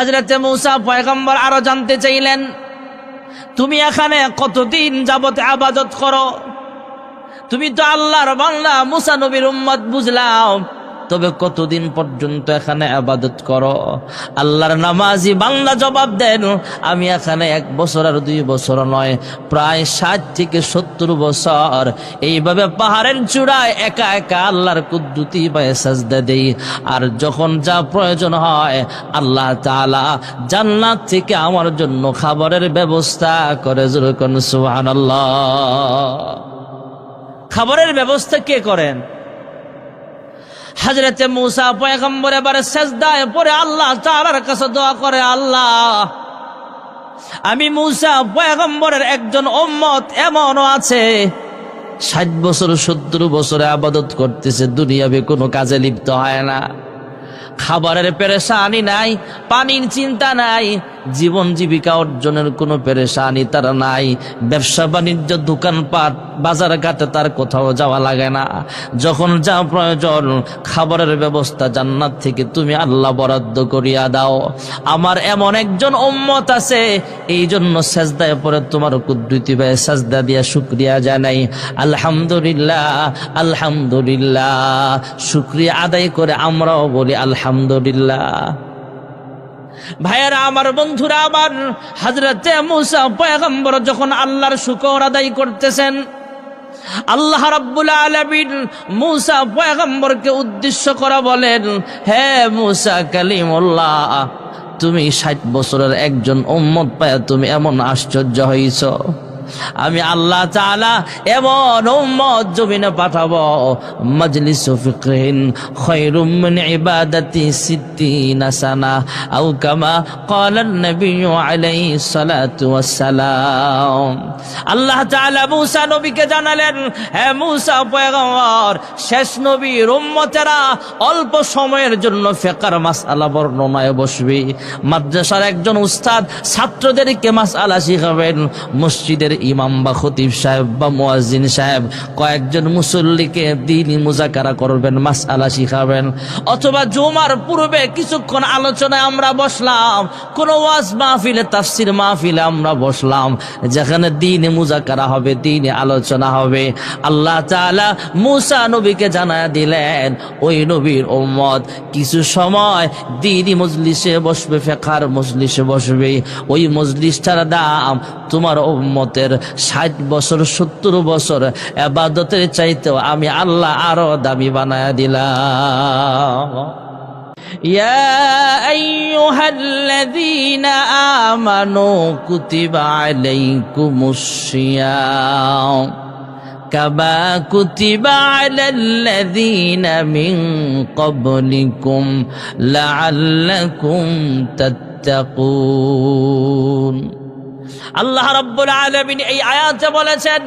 হাজরতে মৌসা পয়গম্বর আরও জানতে চাইলেন, তুমি এখানে কতদিন যাবত আবাদত করো? তুমি তো আল্লাহর বাংলা মুসা নবীর উম্মত, বুঝলাম। তবে কতদিন পর্যন্ত এখানে আবাদত করো? আল্লাহর নামাজি বাংলা জবাব দেন, আমি এখানে এক বছর আর দুই বছর নয়, প্রায় ষাট থেকে সত্তর বছর। এইভাবে পাহাড়ের চূড়ায় একা একা আল্লাহর কুদ্দুতি পায়ে সাজদা দেই। আর যখন যা প্রয়োজন হয়, আল্লাহ তালা জান্নাত থেকে আমার জন্য খাবারের ব্যবস্থা করে। যেরকম সুবহানাল্লাহ। খাবারের ব্যবস্থা কে করেন? হাজরতে মুসা পয়গম্বর এবারে সেজদায় পরে আল্লাহ তাআলার কাছে দোয়া করে, আল্লাহ, আমি মুসা পয়গম্বরের একজন ওম্মত এমনও আছে, ষাট বছর, সত্তর বছরে আবাদত করতেছে, দুনিয়াবে কোনো কাজে লিপ্ত হয় না। খাবারের পেরেশানি নাই, পানির চিন্তা নাই, জীবন জীবিকা অর্জনের কোনো পেরেশানি তার নাই। ব্যবসা বাণিজ্য, দোকানপাট বাজার ঘাটে তার কোথাও যাওয়া লাগে না। যখন যা প্রয়োজন, খাবারের ব্যবস্থা জান্নাত থেকে তুমি আল্লাহ বরাদ্দ করিয়া দাও। আমার এমন একজন উম্মত আছে এই জন্য সেজদায় পরে তোমার কুদ্রুতি ভাই সেজদা দিয়া শুক্রিয়া জানাই। আলহামদুলিল্লাহ আলহামদুলিল্লাহ, শুক্রিয়া আদায় করে আমরাও বলি আলহামদুলিল্লাহ। ভাইয়েরা, আমার বন্ধুরা আবার হাজরতে মুসা পয়গম্বর যখন আল্লাহর শুকর আদায় করতেছেন, আল্লাহ রাব্বুল আলামিন মুসা পয়গম্বরকে উদ্দেশ্য করা বলেন, হে মুসা কালিমুল্লাহ, তুমি ষাট বছরের একজন উম্মত পায় তুমি এমন আশ্চর্য হইছ। আমি আল্লাহ চালা এমন জমিনে পাঠাব। মাজলিসু ফিকহিন খায়রুম নবী অল্প সময়ের জন্য ফিকহার মাসআলা বর্ণনায় বসবি। মাদ্রাসার একজন উস্তাদ ছাত্রদেরকে মাসআলা শিখাবেন, মসজিদের ইমাম বা খতিব সাহেব বা মুয়াজ্জিন সাহেব কয়েকজন মুসল্লিকে দিনই মুজাকারা করবেন, মাসআলা শিখাবেন। অথবা জুমার পূর্বে কিছুক্ষণ আলোচনায় আমরা বসলাম, কোন ওয়াজ মাহফিলে, তাফসির মাহফিলে আমরা বসলাম, যেখানে দিনে মুজাকারা হবে দিনে আলোচনা হবে। আল্লাহ তাআলা মুসা নবীকে জানায় দিলেন, ওই নবীর উম্মত, কিছু সময় দিনই মজলিসে বসবে, ফেকার মজলিসে বসবে। ওই মজলিসটার দাম তোমার উম্মতের ষাট বছর সত্তর বছর এবাদতের চাইতেও আমি আল্লাহ আরো দামি বানায় দিলাম يا أيها الذين آمنوا كتب عليكم الصيام كما كتب على الذين من قبلكم لعلكم تتقون আল্লাহ রব্বুল আলমিন এই আয়াতে বলেছেন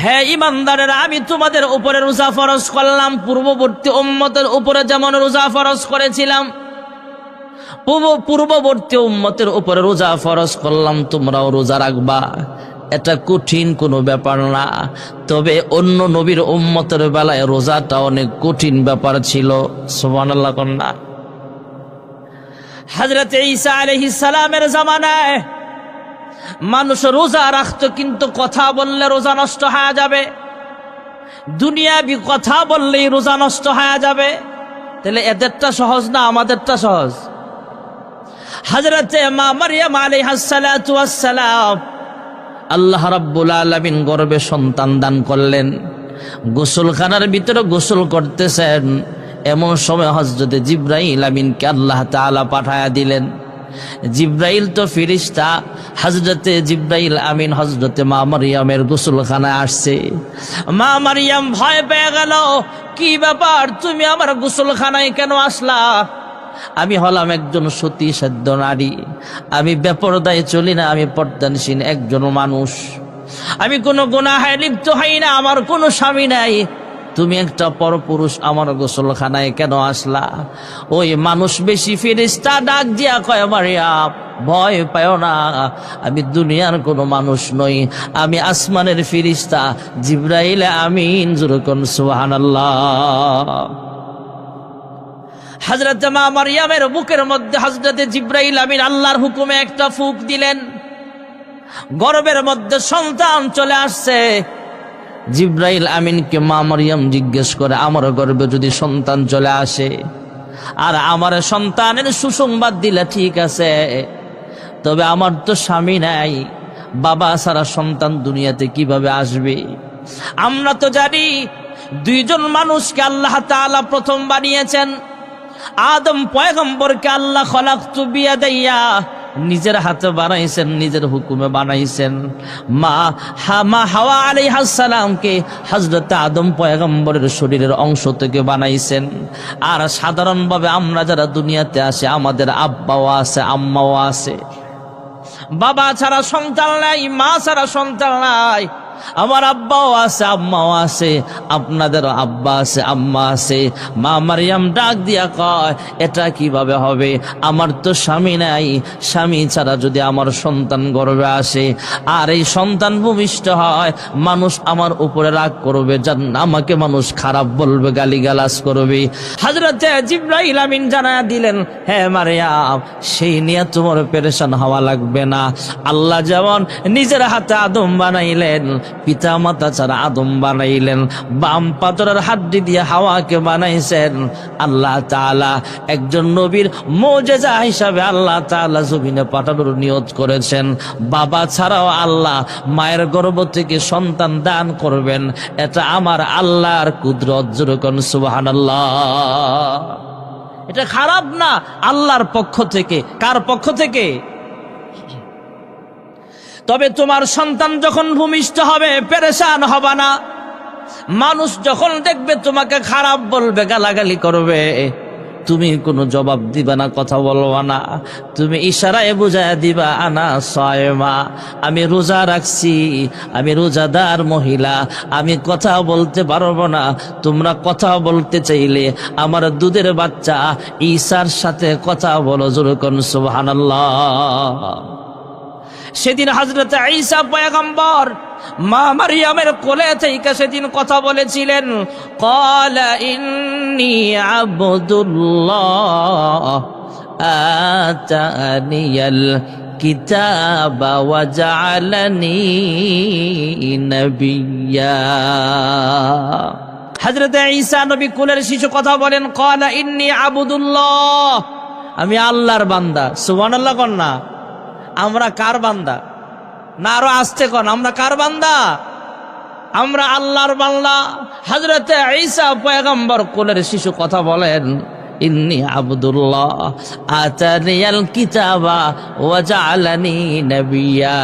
হ্যাঁ ইমানদারেরা আমি তোমাদের উপরে রোজা ফরজ করলাম, পূর্ববর্তী উম্মতের উপরে যেমন রোজা ফরজ করেছিলাম পূর্ববর্তী উম্মতের উপরে রোজা ফরজ করলাম, তোমরাও রোজা রাখবা। এটা কঠিন কোনো ব্যাপার না, তবে অন্য নবীর উম্মতের বেলায় রোজাটা অনেক কঠিন ব্যাপার ছিল সোমান আল্লাহ কন্যা। হাজরত ঈসা আলহিস সালামের জামানায় মানুষ রোজা রাখত, কিন্তু কথা বললে রোজা নষ্ট হয়ে যাবে। দুনিয়াবি কথা বললেই রোজা নষ্ট হয়ে যাবে। তাহলে এদেরটা সহজ না আমাদেরটা সহজ? হাজরতে মা মারিয়াম আলাইহাসসালাম আল্লাহ রাব্বুল আলামিন গর্বে সন্তান দান করলেন। গোসলখানার ভিতরে গোসল করতেছেন। এমন সময় হজরতে জিব্রাইল আমিনকে আল্লাহ তাআলা পাঠায়া দিলেন। জিব্রাইল তো ফিরিস্তা। হজরতে জিব্রাইল আমিন হজরতে মা মারিয়ামের গোসলখানায় আসছে। মা মারিয়াম ভয় পেয়ে গেল, কি ব্যাপার? তুমি আমার গোসলখানায় কেন আসলা? আমি হলাম একজন সতী সাধ্য নারী। আমি বেপরদায় চলি না, আমি পর্দানসীন একজন মানুষ। আমি কোনো গুনাহে লিপ্ত হই না, আমার কোনো স্বামী নাই। তুমি একটা পরপুরুষ আমার গোসলখানায় কেন আসলা? ওই মানুষ বেশি ফেরিস্তা ডাক দিয়া কয় মারিয়াম ভয় পায় না। আমি দুনিয়ার কোনো মানুষ নই। আমি আসমানের ফিরিস্তা, জিব্রাইল আমিন জুরকন সুবহানাল্লাহ। হজরত মা মারিয়ামের বুকের মধ্যে হজরতে জিব্রাইল আমিন আল্লাহর হুকুমে একটা ফুক দিলেন। গর্বের মধ্যে সন্তান চলে আসছে। জিব্রাইল আমিনকে মা মারিয়াম জিজ্ঞেস করে, আমার গর্বে যদি সন্তান চলে আসে আর আমার সন্তানের সুসংবাদ দিলে ঠিক আছে, তবে আমার তো স্বামী নাই, বাবা সারা সন্তান দুনিয়াতে কীভাবে আসবে? আমরা তো জানি দুইজন মানুষকে আল্লাহ তালা প্রথম বানিয়েছেন। আদম পয়গম্বরকে আল্লাহ খলাকতু বিয়াদাইয়া নিজের হাতে বানাইছেন, নিজের হুকুমে বানাইছেন। মা মা হাওয়া আলী হাসালামকে হজরত আদম পয়গম্বরের শরীরের অংশ থেকে বানাইছেন। আর সাধারণভাবে আমরা যারা দুনিয়াতে আসে, আমাদের আব্বাও আছে, আম্মাও আছে। বাবা ছাড়া সন্তান নাই, মা ছাড়া সন্তান নাই। আমার আব্বাও আছে, আম্মাও আছে, আপনাদের আব্বা আছে, আম্মা আছে। মা মারিয়াম ডাক দিয়া কয়, এটা কীভাবে হবে? আমার তো স্বামী নাই। স্বামী ছাড়া যদি আমার সন্তান গর্বে আসে, আর এই সন্তান ভূমিষ্ঠ হয়, মানুষ আমার উপরে রাগ করবে, জান আমাকে মানুষ খারাপ বলবে, গালিগালাজ করবে। হাজরত জিব্রাইল আমিন জানায়া দিলেন হ্যাঁ মারিয়াম, সেই নিয়ে তোমার পেরেশান হওয়া লাগবে না। আল্লাহ যেমন নিজের হাতে আদম বানাইলেন পিতা মাতা ছাড়া আদম বানাইলেন। বাম পাথরের হাড্ডি দিয়ে হাওয়াকে বানাইছেন। আল্লাহ তাআলা একজন নবীর মোজেজা হিসাবে আল্লাহ তাআলা জমিনে পাঠানোর নিয়ত করেছেন। বাবা ছাড়াও আল্লাহ মায়ের গর্ভ থেকে সন্তান দান করবেন। এটা আমার আল্লাহর কুদরত যেরকম সুবহানাল্লাহ। এটা খারাপ না, আল্লাহর পক্ষ থেকে। কার পক্ষ থেকে? তবে তোমার সন্তান যখন ভূমিষ্ঠ হবে, পেরেশান হবা না। মানুষ যখন দেখবে তোমাকে খারাপ বলবে, গালাগালি করবে, তুমি কোনো জবাব দিবা না, কথা বলবা না। তুমি ইশারায় বুঝায় দিবা, আনা সয়মা, আমি রোজা রাখছি, আমি রোজাদার মহিলা, আমি কথা বলতে পারব না। তোমরা কথা বলতে চাইলে আমার দুধের বাচ্চা ঈশার সাথে কথা বলো যেরকম সুবহানাল্লাহ। সেদিন হজরত ঈসা পয়গম্বর মা মারিয়ামের কোলে থেকে সেদিন কথা বলেছিলেন, কলা ইন্নি আবদুল্লাহ, আতানিয়াল ওয়াজআলানি নবিয়্যা হযরত ঈসা নবী কোলের শিশু কথা বলেন, কলা ইন্নি আবুদুল্লাহ, আমি আল্লাহর বান্দা, সুবহানাল্লাহ কন্যা আমরা কার বান্দা? না, আরও আসতে কন? আমরা কার বান্দা? আমরা আল্লাহর বাংলা হজরতে ঈসা পয়গম্বর কোলের শিশু কথা বলেন, ইন্নি আবদুল্লাহ, আতানিয়াল কিতাবা ওয়াজআলানি নবিয়া।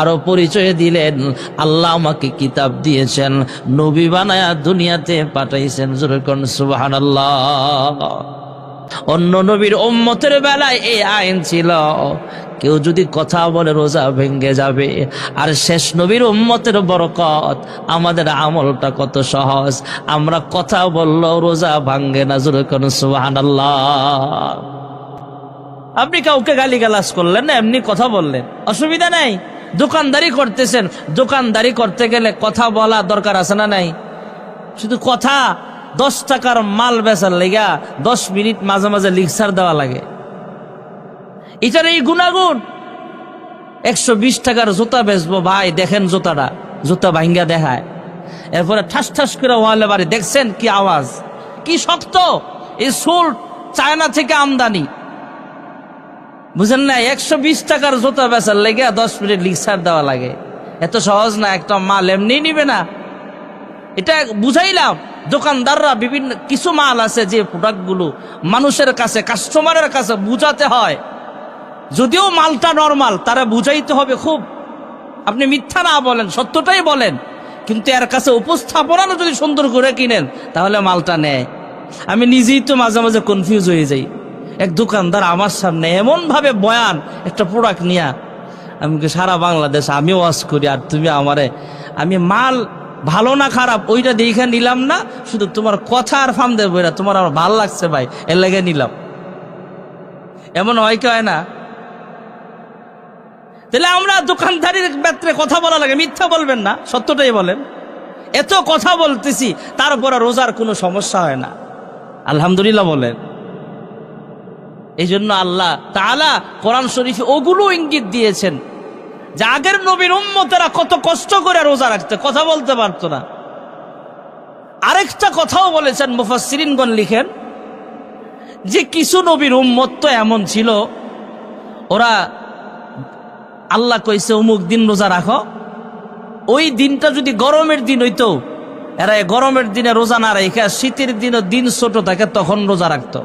আরও পরিচয় দিলেন, আল্লাহ আমাকে কিতাব দিয়েছেন, নবী বানায়া দুনিয়াতে পাঠাইছেন। যেরকম সুবহানাল্লাহ। অন্য নবীর উম্মতের বেলায় এই আইন ছিল কেউ যদি কথা বলে, রোজা ভেঙ্গে যাবে। আর শেষ নবীর উম্মতের বরকত, আমাদের আমলটা কত সহজ। আমরা কথা বললেও রোজা ভাঙ্গে না, জোরে কোন সুহান আপনি কাউকে গালিগালাজ করলেন না, এমনি কথা বললেন। অসুবিধা নাই। দোকানদারি করতেছেন। দোকানদারি করতে গেলে কথা বলা দরকার আছে না নাই? শুধু কথা, দশ টাকার মাল বেচার লেগা দশ মিনিট মাঝে মাঝে লিক্সার দেওয়া লাগে। এটার এই গুণাগুণ। একশো বিশ টাকার জুতা বেচবো, ভাই, দেখেন জুতাটা। জুতা ভাঙ্গা দেখায়। এরপরে ঠাস ঠাস করে ওয়ালে বাড়ি, দেখছেন কি আওয়াজ? কি শক্ত! এই সোল চায়না থেকে আমদানি। বুঝেন না, একশো বিশ টাকার জুতা বেচার লেগে দশ মিনিট লিক্সার দেওয়া লাগে। এত সহজ না, একটা মাল এমনি নিবে না। এটা বুঝাইলাম, দোকানদাররা বিভিন্ন, কিছু মাল আছে যে প্রোডাক্টগুলো মানুষের কাছে কাস্টমারের কাছে বুঝাতে হয়। যদিও মালটা নর্মাল, তারা বুঝাইতে হবে খুব। আপনি মিথ্যা না বলেন, সত্যটাই বলেন। কিন্তু এর কাছে উপস্থাপনা যদি সুন্দর করে কিনেন, তাহলে মালটা নেয়। আমি নিজেই তো মাঝে মাঝে কনফিউজ হয়ে যাই। এক দোকানদার আমার সামনে এমন ভাবে বয়ান, একটা প্রোডাক্ট নিয়া, আমি সারা বাংলাদেশ, আমি ওয়াশ করি, আর তুমি আমারে আমি মাল ভালো না খারাপ, ওইটা দেখে নিলাম না, শুধু তোমার কথা আর ফার্ম দেবো তোমার আমার ভালো লাগছে ভাই, এর লেগে নিলাম। এমন হয় কি হয় না? তাহলে আমরা দোকানদারির ক্ষেত্রে কথা বলা লাগে, মিথ্যা বলবেন না, সত্যটাই বলেন। এত কথা বলতেছি, তারপরে রোজার কোনো সমস্যা হয় না। আলহামদুলিল্লাহ বলেন। এই জন্য আল্লাহ তাআলা কোরআন শরীফে ওগুলো ইঙ্গিত দিয়েছেন যে আগের নবীর উম্মতেরা কত কষ্ট করে রোজা রাখতে, কথা বলতে পারতো না। আরেকটা কথাও বলেছেন মুফাসসিরিনগণ লিখেন যে কিছু নবীর উম্মত তো এমন ছিল, ওরা আল্লাহ কইছে, অমুক দিন রোজা রাখো। ওই দিনটা যদি গরমের দিন হইতো, এরা গরমের দিনে রোজা না রেখে শীতের দিনও দিন ছোট থাকে, তখন রোজা রাখত।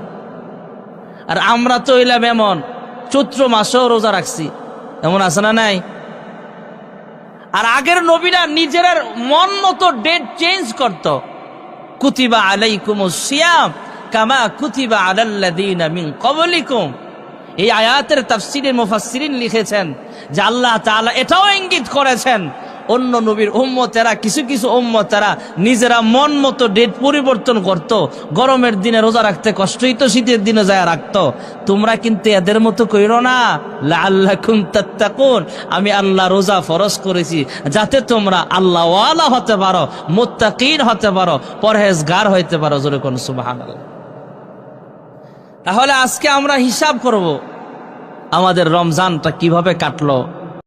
আর আমরা তো হইলাম এমন, চৈত্র মাসেও রোজা রাখছি। এমন আছে না নাই? আর আগের নবীরা নিজের মন মতো ডেট চেঞ্জ করত। কুতিবা আলাইকুম সিয়াম কামা কুতিবা আলাল্লাযীনা মিন ক্বাবলিকুম। এই আয়াতের তাফসীরের মুফাসসিরিন লিখেছেন যে আল্লাহ তাআলা এটাও ইঙ্গিত করেছেন, অন্য নবীর উম্মতেরা, কিছু কিছু উম্মতেরা নিজেরা মন মতো ডেট পরিবর্তন করত, গরমের দিনে রোজা রাখতে কষ্টই তো শীতের দিনে যায় রাখতো। তোমরা কিন্তু এদের মতো কইরো না, লাআল্লাকুম তাত্তাকুন, আমি আল্লাহ রোজা ফরজ করেছি, যাতে তোমরা আল্লাহওয়ালা হতে পারো, মুত্তাকিন হতে পারো, পরহেজগার হইতে পারো, জোরে কোন সুবহানাল্লাহ। তাহলে আজকে আমরা হিসাব করব আমাদের রমজানটা কীভাবে কাটলো?